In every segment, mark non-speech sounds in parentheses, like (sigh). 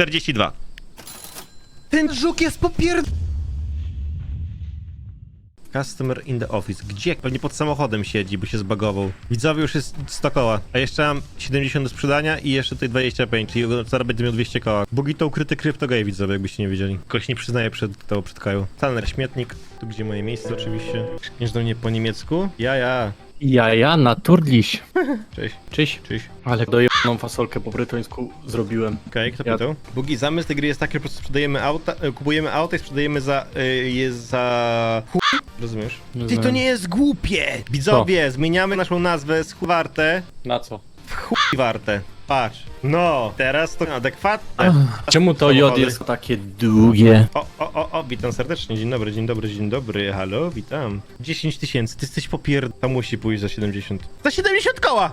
42. Ten żuk jest popierd... Customer in the office. Gdzie? Pewnie pod samochodem siedzi, by się zbagował. Widzowie już jest 100 koła, a jeszcze mam 70 do sprzedania i jeszcze tutaj 25, czyli zaraz będzie miał 200 koła. Bugi to ukryty kryptogej, widzowie, jakbyście nie wiedzieli. Kogoś nie przyznaje przed to przed Kaju. Talner śmietnik, tu gdzie moje miejsce oczywiście. Do mnie po niemiecku? Ja, ja. Ja, ja, naturliś. Cześć, Cześć. cześć. Ale dojebaną fasolkę po brytońsku zrobiłem. Okej, kto Ja- pytał? Bugi, zamysł tej gry jest taki, że po prostu sprzedajemy auta, e, kupujemy auto i sprzedajemy za, y, je za chuj. Rozumiesz? Ty, to nie jest głupie! Widzowie, zmieniamy naszą nazwę z chuj warte Na co? w chuj warte. Patrz. No, teraz to adekwatne. Czemu to J Samochody. jest takie długie? O, o, o, o, witam serdecznie. Dzień dobry, dzień dobry, dzień dobry. Halo, witam. 10 tysięcy, ty jesteś popier... To musi pójść za 70. Za 70 koła!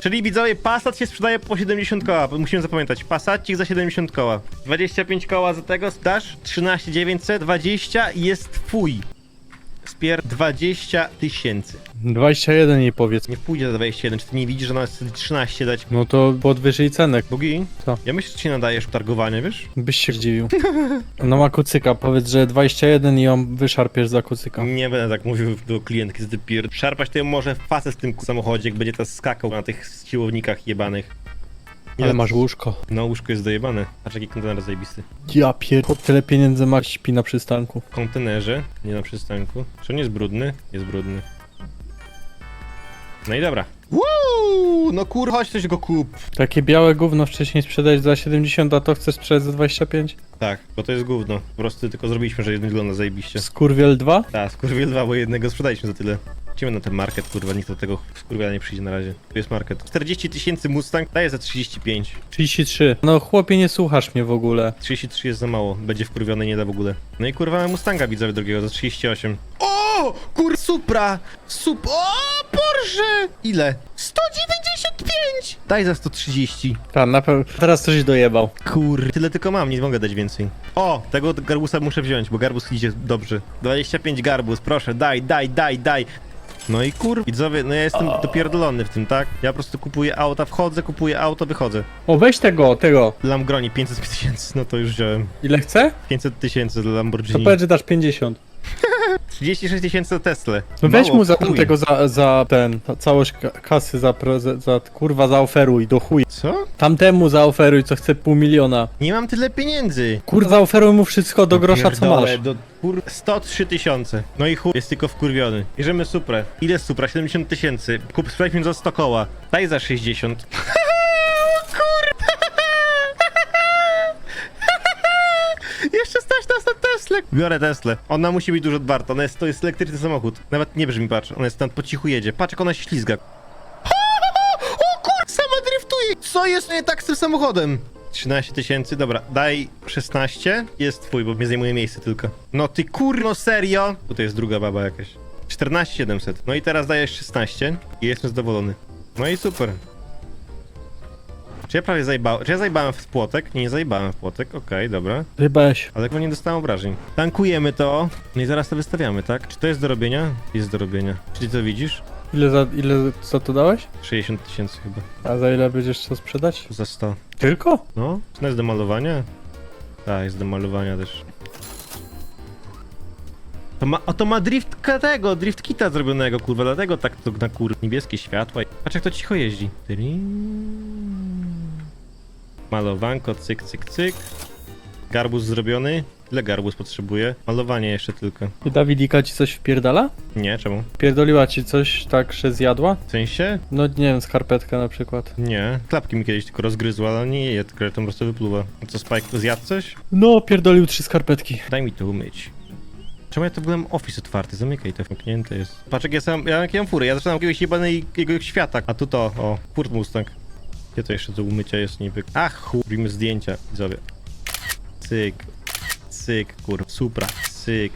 Czyli widzowie, Passat się sprzedaje po 70 koła. Musimy zapamiętać. Passatcik za 70 koła. 25 koła za tego dasz? 13 900, 20 i jest twój. Spier 20 tysięcy. 21 jej powiedz. Nie pójdzie za 21, czy ty nie widzisz, że ona chce 13 dać? No to podwyżej cenek. Bugi? Co? Ja myślę, że ci nadajesz targowanie, wiesz? Byś się zdziwił. (laughs) No ma kucyka, powiedz, że 21 i ją wyszarpiesz za kucyka. Nie będę tak mówił do klientki, ty pier... Szarpać to ją może facet w tym samochodzie, jak będzie ta skakał na tych siłownikach jebanych. Ale masz łóżko. No, łóżko jest dojebane. Patrz jaki kontener zajebisty. Ja pier... Tyle pieniędzy ma śpi na przystanku. W kontenerze, nie na przystanku. Czy on jest brudny? Jest brudny. No i dobra. Woo! No kur, chodź coś go kup. Takie białe gówno wcześniej sprzedać za 70, a to chcesz sprzedać za 25? Tak, bo to jest gówno. Po prostu tylko zrobiliśmy, że jeden wygląda zajebiście. Skurwiel 2? Tak, skurwiel dwa, bo jednego sprzedaliśmy za tyle. Idziemy na ten market, kurwa, nikt do tego skurwiela nie przyjdzie na razie. Tu jest market. 40 tysięcy Mustang daje za 35. 33. No chłopie, nie słuchasz mnie w ogóle. 33 jest za mało, będzie wkurwiony, nie da w ogóle. No i kurwa mamy Mustanga widzowie drugiego za 38. O! Kur... Supra! Sup... O! Porsche! Ile? 195! Daj za 130. Tak, na pewno. Teraz coś dojebał. Kur... Tyle tylko mam, nie mogę dać więcej. O! Tego garbusa muszę wziąć, bo garbus idzie dobrze. 25 garbus, proszę, daj, daj, daj, daj. No i kur... Widzowie, no ja jestem dopierdolony w tym, tak? Ja po prostu kupuję auta, wchodzę, kupuję auto, wychodzę. O, weź tego, tego. Lamgroni 500 tysięcy, no to już wziąłem. Ile chce? 500 tysięcy dla To Lamborghini. powiedz, że dasz 50. (laughs) 36 tysięcy Tesla. No weź Mało, mu za chuj. tamtego za, za ten, za całość ka- kasy za, pro- za, kurwa zaoferuj do chuj. Co? Tamtemu zaoferuj, co chce pół miliona. Nie mam tyle pieniędzy. Kurwa, zaoferuj mu wszystko do grosza, co Pierdolę, masz. Do, kur... 103 tysiące. No i chuj, jest tylko wkurwiony. Bierzemy Suprę. Ile Supra? 70 tysięcy. Kup sprawdźmy za 100 koła. Daj za 60. (laughs) Teslę. Biorę Teslę. Ona musi być dużo warta. Ona jest, to jest elektryczny samochód. Nawet nie brzmi, patrz. Ona jest tam po cichu jedzie. Patrz jak ona się ślizga. O kur... Sama driftuje! Co jest nie tak z tym samochodem? 13 tysięcy, dobra, daj 16. Jest twój, bo mnie zajmuje miejsce tylko. No ty kurno, serio? Tutaj jest druga baba jakaś. 14 700. No i teraz dajesz 16 i jestem zadowolony. No i super. Czy ja prawie zajebałem? Czy ja zajebałem w płotek? Nie, nie zajebałem w płotek, okej, dobra. Rybałeś. Ale chyba nie dostałem obrażeń. Tankujemy to. No i zaraz to wystawiamy, tak? Czy to jest do robienia? Jest do robienia. Czy ty to widzisz? Ile za, ile za to dałeś? 60 tysięcy chyba. A za ile będziesz to sprzedać? Za 100. Tylko? No, to jest do malowania? Tak, jest do malowania też. To ma, a to ma drift ka- tego, drift kita zrobionego, kurwa, dlatego tak to na kur... Niebieskie światła. Patrz jak to cicho jeździ. Tyrin. Malowanko, cyk, cyk, cyk. Garbus zrobiony. Ile garbus potrzebuje? Malowanie jeszcze tylko. I Dawidika ci coś wpierdala? Nie, czemu? Pierdoliła ci coś tak, że zjadła? W sensie? No nie wiem, skarpetkę na przykład. Nie. Klapki mi kiedyś tylko rozgryzła, ale nie je, tylko to po prostu wypluwa. A Co, Spike, zjadł coś? No, pierdolił trzy skarpetki. Daj mi to umyć. Czemu ja to byłem office otwarty? Zamykaj to, zamknięte jest. Patrz jak ja sam, ja jak ja mam furę, ja zaczynam jakiegoś jebanej jego świata, a tu to, o, Ford Mustang. Gdzie to jeszcze do umycia jest niby? Ach, chuj, robimy zdjęcia, widzowie. Cyk, cyk, kur, supra, cyk,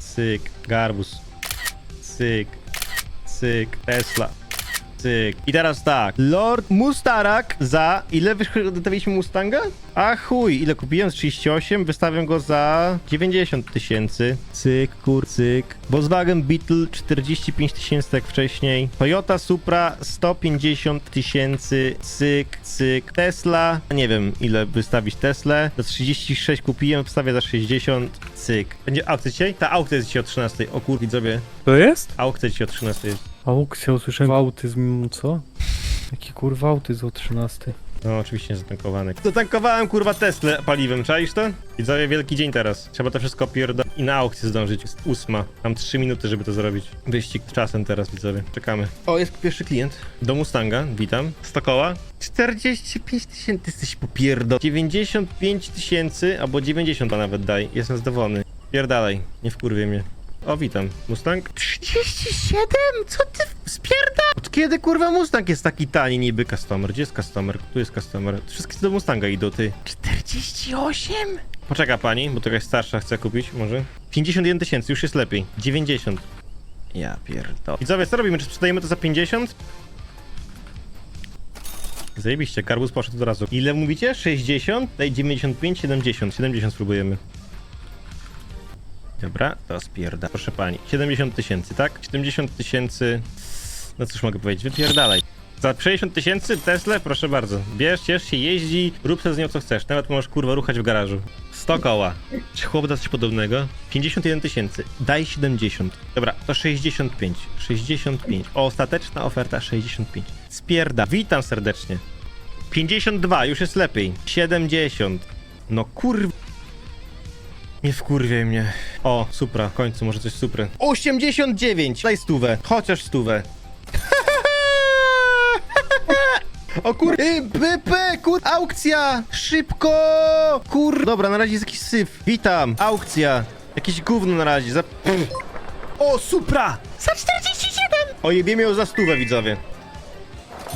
cyk, garbus, cyk, cyk, Tesla, Cyk. I teraz tak. Lord Mustarak za... Ile wydawaliśmy Mustanga? A chuj, ile kupiłem? Z 38. Wystawiam go za 90 tysięcy. Cyk, kur, cyk. Volkswagen Beetle 45 tysięcy jak wcześniej. Toyota Supra 150 tysięcy. Cyk, cyk. Tesla. Nie wiem, ile wystawić Teslę. Za 36 kupiłem, wstawię za 60. Cyk. Będzie aukcja dzisiaj? Ta aukcja jest dzisiaj o 13. O kur, widzowie. To jest? Aukcja dzisiaj o 13 jest. Aukcja, usłyszałem autyzm, co? Jaki kurwa autyzm o 13? No, oczywiście nie zatankowany. Zatankowałem kurwa Teslę paliwem, czaisz to? Widzowie, wielki dzień teraz. Trzeba to wszystko pierdo... i na aukcję zdążyć. Jest ósma. Mam trzy minuty, żeby to zrobić. Wyścig czasem teraz, widzowie. Czekamy. O, jest pierwszy klient. Do Mustanga, witam. 100 koła. 45 tysięcy, ty jesteś popierdo. 95 tysięcy, albo 90 nawet daj. Jestem zadowolony. Pierdalej, nie wkurwie mnie. O, witam. Mustang? 37? Co ty spierda? Od kiedy kurwa Mustang jest taki tani niby customer? Gdzie jest customer? Tu jest customer. Wszystkie do Mustanga idą, ty. 48? Poczeka pani, bo to jakaś starsza chce kupić, może? 51 tysięcy, już jest lepiej. 90. Ja pierdolę. Widzowie, co robimy? Czy sprzedajemy to za 50? Zajebiście, karbus poszedł od razu. Ile mówicie? 60? Daj 95, 70. 70 spróbujemy. Dobra, to spierda. Proszę pani. 70 tysięcy, tak? 70 tysięcy. No cóż mogę powiedzieć, wypierdalaj. Za 60 tysięcy Tesla, proszę bardzo. Bierz, ciesz się, jeździ, rób sobie z nią co chcesz. Nawet możesz kurwa ruchać w garażu. 100 koła. Czy chłop da coś podobnego? 51 tysięcy. Daj 70. Dobra, to 65. 65. O, ostateczna oferta 65. Spierda. Witam serdecznie. 52, już jest lepiej. 70. No kurwa. Nie wkurwiaj mnie. O, Supra, w końcu może coś Supry. 89! Daj stówę, chociaż stówę. (laughs) O kur... Y, p, p, kur... Aukcja! Szybko! Kur... Dobra, na razie jest jakiś syf. Witam, aukcja. Jakieś gówno na razie, za... O, Supra! Za 47! Ojebiemy ją za stówę, widzowie.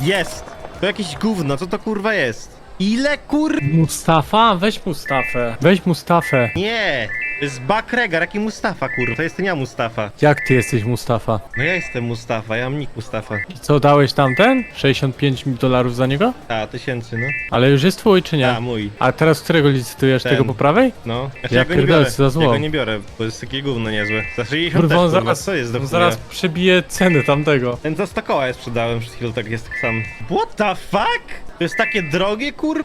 Jest! To jakieś gówno, co to kurwa jest? Ile kur... Mustafa? Weź Mustafę. Weź Mustafę. Nie! To jest Bakregar, jaki Mustafa, kurwa. To jestem ja Mustafa. Jak ty jesteś Mustafa? No ja jestem Mustafa, ja mam nick Mustafa. I co, dałeś tamten? 65 dolarów za niego? A, tysięcy, no. Ale już jest twój, czy nie? A, mój. A teraz którego licytujesz? Ten. Tego po prawej? No. Znaczy, Ja go nie pierdolę, biorę. co za zło. Ja go nie biorę, bo jest takie gówno niezłe. Za 60 Kurwa, też, kurwa, zaraz, co jest do on chuja? zaraz przebije ceny tamtego. Ten za 100 koła ja sprzedałem przed chwilą, tak jest tak sam. What the fuck? To jest takie drogie, kur...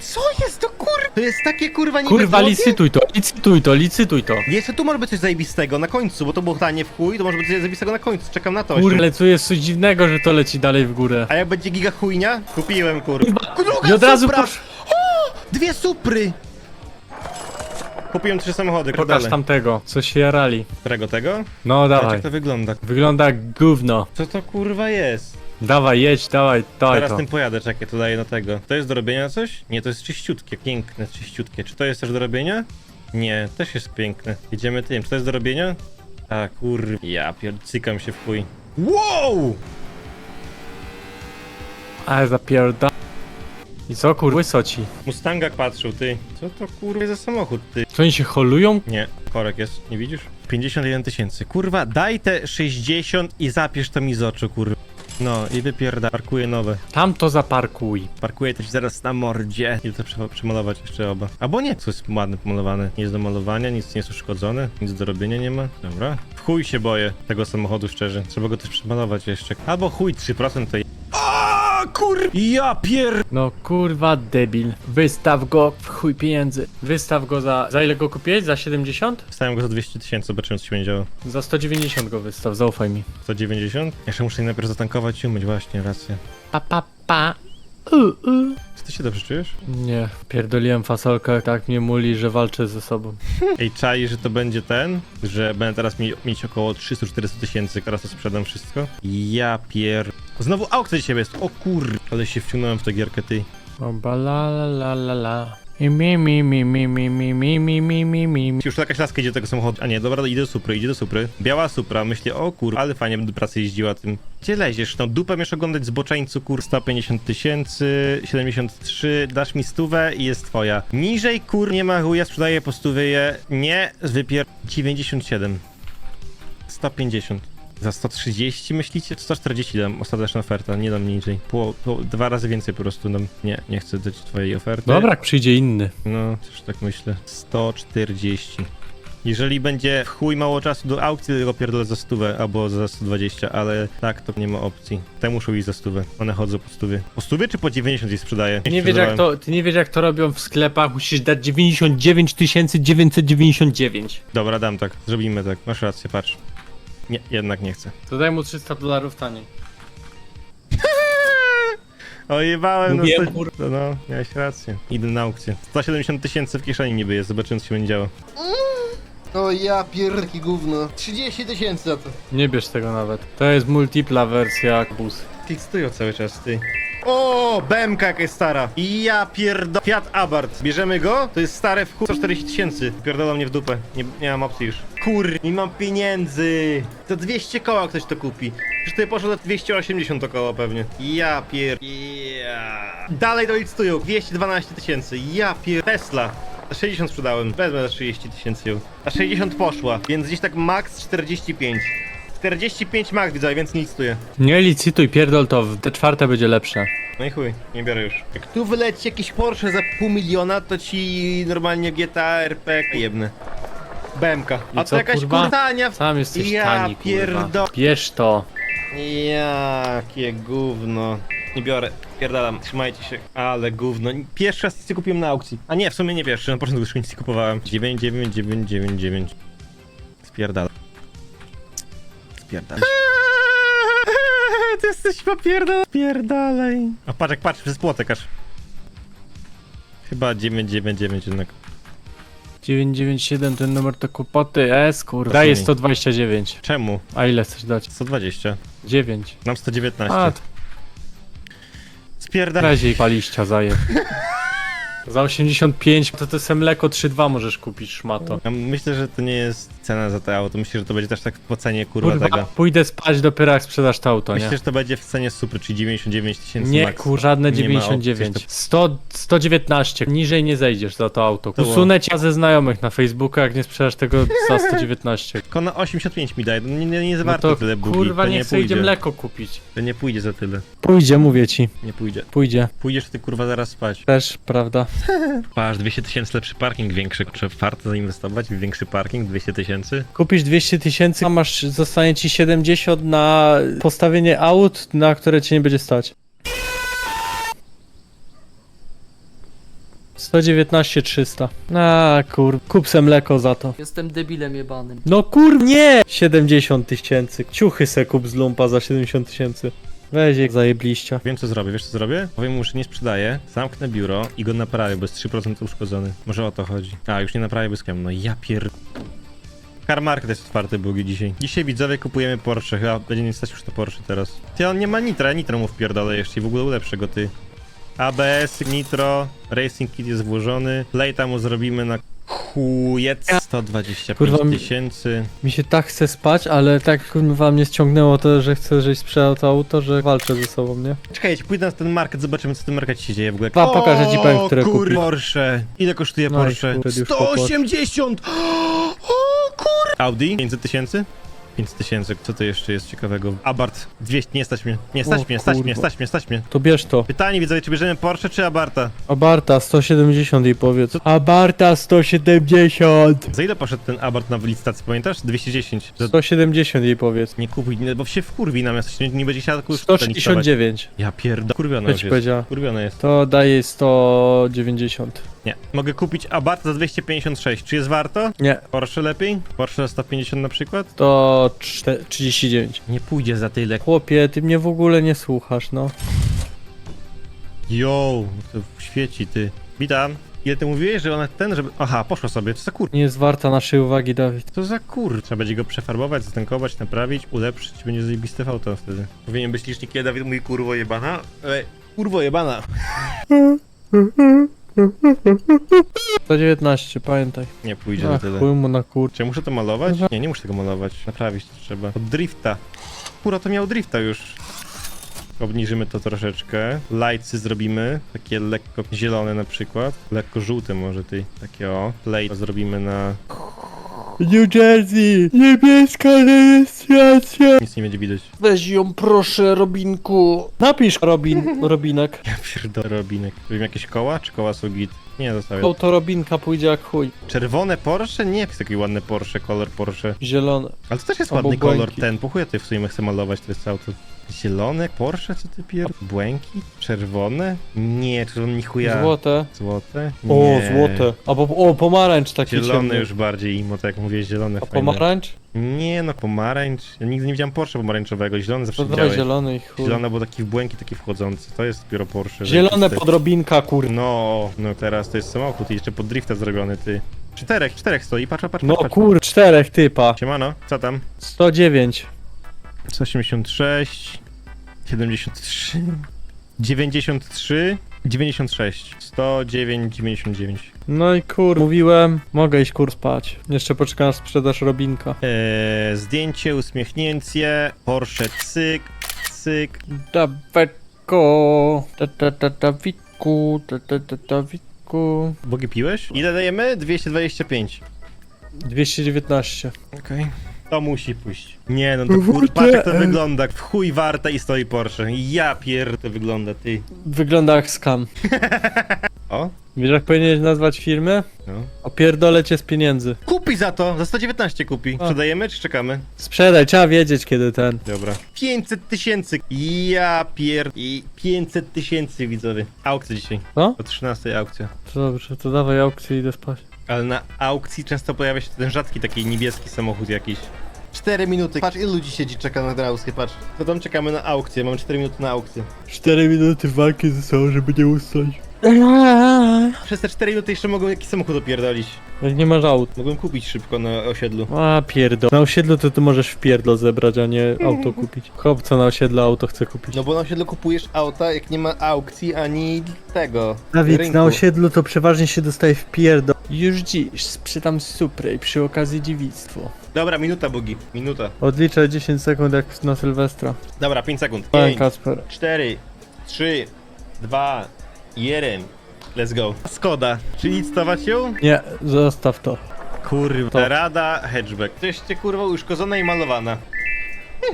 Co jest to, kur... To jest takie, kurwa, niby Kurwa, licytuj to, licytuj to, licytuj to. Jeszcze tu może być coś zajebistego na końcu, bo to było tanie w chuj, to może być coś zajebistego na końcu, czekam na to. Kurwa, ale tu jest coś dziwnego, że to leci dalej w górę. A jak będzie giga chujnia? Kupiłem, kur... Druga I od razu Supra! posz... O! Dwie supry! Kupiłem trzy samochody, Pokaż kradale. tamtego, co się jarali. Którego tego? No Patrz dawaj. jak to wygląda. Wygląda jak gówno. Co to kurwa jest? Dawaj, jedź, dawaj, dawaj Teraz to. tym pojadę, czekaj, to daję na tego. To jest do robienia coś? Nie, to jest czyściutkie, piękne, czyściutkie. Czy to jest też do robienia? Nie, też jest piękne. Jedziemy tym. Czy to jest do robienia? A kur... Ja pierdcykam się w chuj. Wow! Ale zapierda. I co kur... Łysoci. Mustangak patrzył, ty. Co to kurwa za samochód, ty? Co oni się holują? Nie, korek jest, nie widzisz? 51 tysięcy. Kurwa, daj te 60 i zapisz to mi z oczu, kurwa. No i wypierda, parkuję nowe. Tam to zaparkuj. Parkuję to ci zaraz na mordzie. I to trzeba przemalować jeszcze oba. Albo nie, co jest ładne pomalowane. Nic jest do malowania, nic nie jest uszkodzone, nic do robienia nie ma. Dobra. W chuj się boję tego samochodu, szczerze. Trzeba go też przemalować jeszcze. Albo chuj, 3% to... A kur... Ja pier... No kurwa debil. Wystaw go w chuj pieniędzy. Wystaw go za... Za ile go kupiłeś? Za 70? Stałem go za 200 tysięcy, zobaczymy co się będzie działo. Za 190 go wystaw, zaufaj mi. 190? Jeszcze muszę najpierw zatankować i umyć, właśnie, rację. Pa pa pa. Czy ty się dobrze czujesz? Nie, pierdoliłem fasolkę, tak mnie muli, że walczę ze sobą. (laughs) Ej, czai, że to będzie ten? Że będę teraz mi, mieć około 300-400 tysięcy, teraz to sprzedam wszystko? Ja pier... Znowu aukcja dzisiaj jest, o kur... Ale się wciągnąłem w tę gierkę, ty. Oba. I mi mi mi mi mi mi mi mi mi mi mi. Już jakaś laska idzie do tego samochodu. A nie, dobra, idzie do Supry, idzie do Supry. Biała Supra, myślę, o kur... Ale fajnie będę do pracy jeździła tym. Gdzie leziesz? No dupę miesz oglądać zboczeńcu, kur... 150 tysięcy, 73, dasz mi stówę i jest twoja. Niżej, kur... Nie ma chuja, sprzedaję po stówie je. Nie, wypier... 97. 150. Za 130 myślicie? 140 dam, ostateczna oferta, nie dam niżej. Po, po, dwa razy więcej po prostu dam. Nie, nie chcę dać twojej oferty. Dobra, jak przyjdzie inny. No, też tak myślę. 140. Jeżeli będzie w chuj mało czasu do aukcji, to go pierdolę za stówę albo za 120, ale tak, to nie ma opcji. Te muszą iść za stówę. One chodzą po stówie. Po stówie czy po 90 jej sprzedaję? Nie wiesz jak to, ty nie wiesz jak to robią w sklepach, musisz dać 99 999. Dobra, dam tak. Zrobimy tak. Masz rację, patrz. Nie, jednak nie chcę. To daj mu 300 dolarów taniej. (laughs) Ojebałem, no, Mówiłem, sto... kur- no, no, miałeś rację. Idę na aukcję. 170 tysięcy w kieszeni niby jest, zobaczymy co się będzie działo. O ja pierdki gówno. 30 tysięcy za to. Nie bierz tego nawet. To jest multipla wersja bus. Klikstują cały czas, ty. O, BMK jakaś stara. Ja pierdo... Fiat Abarth. Bierzemy go? To jest stare w chuj 140 tysięcy. Pierdolą mnie w dupę. Nie, nie mam opcji już. Kur... Nie mam pieniędzy. To 200 koła ktoś to kupi. Przecież tutaj poszło za 280 około pewnie. Ja pier... Ja. Dalej to licytują. 212 tysięcy. Ja pier... Tesla. Za 60 sprzedałem. Wezmę za 30 tysięcy. A 60 poszła, więc gdzieś tak max 45. 45 max widzę, więc nie licytuję. Nie licytuj, pierdol to, w te czwarte będzie lepsze. No i chuj, nie biorę już. Jak tu wyleci jakiś Porsche za pół miliona, to ci normalnie GTA, RP jebne. BMK. I A co, to jakaś kurwa? kurtania. Sam jesteś Ja tani, kurwa. pierdo- Bierz to. Jakie gówno. Nie biorę, pierdalam, trzymajcie się. Ale gówno. Pierwszy raz nic nie kupiłem na aukcji. A nie, w sumie nie pierwszy, na początku już nic nie kupowałem. 99999. Spierdala. Spierdala. (laughs) Ty jesteś popierdala. Spierdalaj. A patrz jak patrz, przez płotek aż. Chyba 999 jednak. 997 ten numer to kłopoty, S kurwa. Daję 129. Czemu? A ile chcesz dać? 120. 9. Mam 119. A, Spierdalaj. razie paliścia zaje. (laughs) Za 85 to to se mleko 3,2 możesz kupić, szmato. Ja myślę, że to nie jest cena za to auto. Myślę, że to będzie też tak po cenie kurwa, Kurwa, tego. pójdę spać dopiero jak sprzedasz to auto, Myślę, nie? że to będzie w cenie super, czyli 99 tysięcy Nie, max. kur, żadne Nie ma opcji, 99. to- 100, 119. Niżej nie zejdziesz za to auto. To było. Usunę cię ze znajomych na Facebooku, jak nie sprzedasz tego za (laughs) 119. Tylko na 85 mi daje, nie, nie, nie jest No warto to tyle bugi. kurwa to nie nie chcę idzie pójdzie. mleko kupić. To nie pójdzie za tyle. Pójdzie, mówię ci. Nie pójdzie. Pójdzie. Pójdziesz ty kurwa zaraz spać. Też, prawda? (laughs) Patrz, 200 tysięcy lepszy parking większy. Czy warto zainwestować w większy parking? 200 tysięcy? Kupisz 200 tysięcy, a masz, zostanie ci 70 na postawienie aut, na które cię nie będzie stać. 119 300. A kur... kup se mleko za to. Jestem debilem jebanym. No kur... nie! 70 tysięcy. Ciuchy se kup z lumpa za 70 tysięcy. Weź je zajebliścia. Wiem co zrobię, wiesz co zrobię? Powiem mu, że nie sprzedaję, zamknę biuro i go naprawię, bo jest 3% uszkodzony. Może o to chodzi. A, już nie naprawię bez No ja pier... Car Market jest otwarty bugi dzisiaj. Dzisiaj widzowie kupujemy Porsche, chyba będzie nie stać już to Porsche teraz. Ty, on nie ma nitra, nitro mu wpierdolę jeszcze i w ogóle ulepszę go, ty. ABS, nitro, Racing Kit jest włożony, Plata mu zrobimy na chujec. 125 Kurwa, mi- tysięcy. Mi się tak chce spać, ale tak kurwa mnie ściągnęło to, że chcę, żeś sprzedał to auto, że walczę ze sobą, nie? Czekajcie, pójdę na ten market, zobaczymy co w tym markecie się dzieje w ogóle. Pa, pokażę ci powiem, które kur... kupić. Porsche. Ile kosztuje No i Porsche? kurde, już po Porsche. 180! O kur... Audi? 500 tysięcy? 500 tysięcy, co to jeszcze jest ciekawego? Abarth, 200, nie stać mnie, nie stać O mnie, stać mnie, kurwa. stać mnie, stać mnie. To bierz to. Pytanie widzowie, czy bierzemy Porsche czy Abarta? Abarta 170 jej powiedz. Abarta 170! Za ile poszedł ten Abarth na licytację, pamiętasz? 210. Za... 170 jej powiedz. Nie kupuj, nie, bo się wkurwi namiast, nie, nie będzie siadł już licitować. 169. Ja pierdolę, kurwiona już ci jest. powiedziała? Kurwiona jest. To daje 190. Nie. Mogę kupić Abarth za 256, czy jest warto? Nie, Porsche lepiej? Porsche za 150 na przykład? to czte- 39. Nie pójdzie za tyle. Chłopie, ty mnie w ogóle nie słuchasz, no. Yo, to świeci ty. Witam. Ile ty mówiłeś, że ona ten, żeby... Aha, poszło sobie. Co za kur... Nie jest warta naszej uwagi, Dawid. Co za kur... Trzeba będzie go przefarbować, zatankować, naprawić, ulepszyć, będzie zajebiste auto wtedy. Powinien być licznik, kiedy Dawid mówi kurwo jebana. E, kurwo jebana. (laughs) 119, pamiętaj. Nie pójdzie za Ach, tyle. chuj mu na kur... Czy ja muszę to malować? Nie, nie muszę tego malować. Naprawić to trzeba. Od drifta. Kura, to miał drifta już. Obniżymy to troszeczkę. Lightsy zrobimy. Takie lekko zielone na przykład. Lekko żółte może ty. Takie o. Plate zrobimy na New Jersey! Niebieska rejestracja! Nic nie będzie widać. Weź ją proszę, Robinku. Napisz Robin, Robinek. Ja pierdolę, Robinek. Wiem jakieś koła, czy koła są git? Nie, zostawię. Auto Robinka pójdzie jak chuj. Czerwone Porsche? Nie jest taki ładny Porsche, kolor Porsche. Zielone. Ale to też jest Albo ładny kolor błękit. ten. Po chuj ja ty w sumie chcę malować to jest auto. Zielone Porsche, co ty pier... Błękit? Czerwone? Nie, czerwone ni chuja. Złote. Złote? O, Nie. złote. Albo, o, pomarańcz taki Zielony ciemny. już bardziej imo, tak jak mówię, zielone A fajne. pomarańcz? Nie no, pomarańcz. Ja nigdy nie widziałem Porsche pomarańczowego. Zielony zawsze widziałeś. zielony i chuj. Zielony był taki w błękit, taki wchodzący. To jest dopiero Porsche. Zielone zajebiste. podrobinka, kur... No, no teraz to jest samochód i jeszcze pod drifta zrobiony, ty. Czterech, czterech stoi, patrz, patrz, No patrz. patrz. kur, czterech typa. Siemano, co tam? 109. 186, 73, 93, 96, 109, 99. No i kur, mówiłem, mogę iść kur spać. Jeszcze poczekam na sprzedaż Robinka. Eee, zdjęcie, uśmiechnięcie, Porsche cyk, cyk. Dawetko, da da da Dawidku, da da da Dawidku. Bogi piłeś? Ile dajemy? 225. 219. Okej. To musi pójść. Nie no, to kur... patrz jak to wygląda. W chuj warte i stoi Porsche. Ja pier... to wygląda, ty. Wygląda jak skam. (laughs) O, Wiesz jak powinieneś nazwać firmę? no. Opierdolę cię z pieniędzy. Kupi za to, za 119 kupi. A. Sprzedajemy czy czekamy? Sprzedaj, trzeba wiedzieć kiedy ten. Dobra. 500 tysięcy. Ja pier... I 500 tysięcy widzowie. Aukcja dzisiaj. No? O 13 aukcja. To dobrze, to dawaj aukcję i idę spać. Ale na aukcji często pojawia się ten rzadki taki niebieski samochód jakiś. 4 minuty. Patrz ilu ludzi siedzi, czeka na drauskie, patrz. To tam czekamy na aukcję, mamy 4 minuty na aukcję. 4 minuty walki ze sobą, żeby nie ustać. Przez te 4 minuty jeszcze mogą jakiś samochód opierdolić. Jak nie masz aut. Mogłem kupić szybko na osiedlu. A pierdol. Na osiedlu to ty możesz w pierdol zebrać, a nie auto kupić. Chłop co na osiedlu auto chce kupić. No bo na osiedlu kupujesz auta, jak nie ma aukcji ani tego. Dawid, rynku. na osiedlu to przeważnie się dostaje w pierdol. Już dziś sprzedam Suprę i przy okazji dziewictwo. Dobra, minuta Bogi. Minuta. Odliczę 10 sekund jak na Sylwestra. Dobra, 5 sekund. Pan 5, Kacper. 4, 3, 2, 1. Let's go. Skoda. Czy licytować ją? Nie, zostaw to. Kurwa. To. Rada hatchback. To jeszcze kurwa uszkodzona i malowana.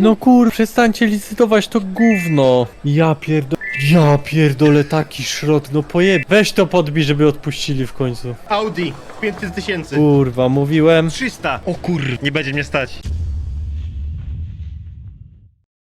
No kur, przestańcie licytować to gówno. Ja pierdol... Ja pierdolę taki szrot, no pojeb... Weź to podbij, żeby odpuścili w końcu. Audi. 500 tysięcy. Kurwa, mówiłem. 300. O kur... Nie będzie mnie stać.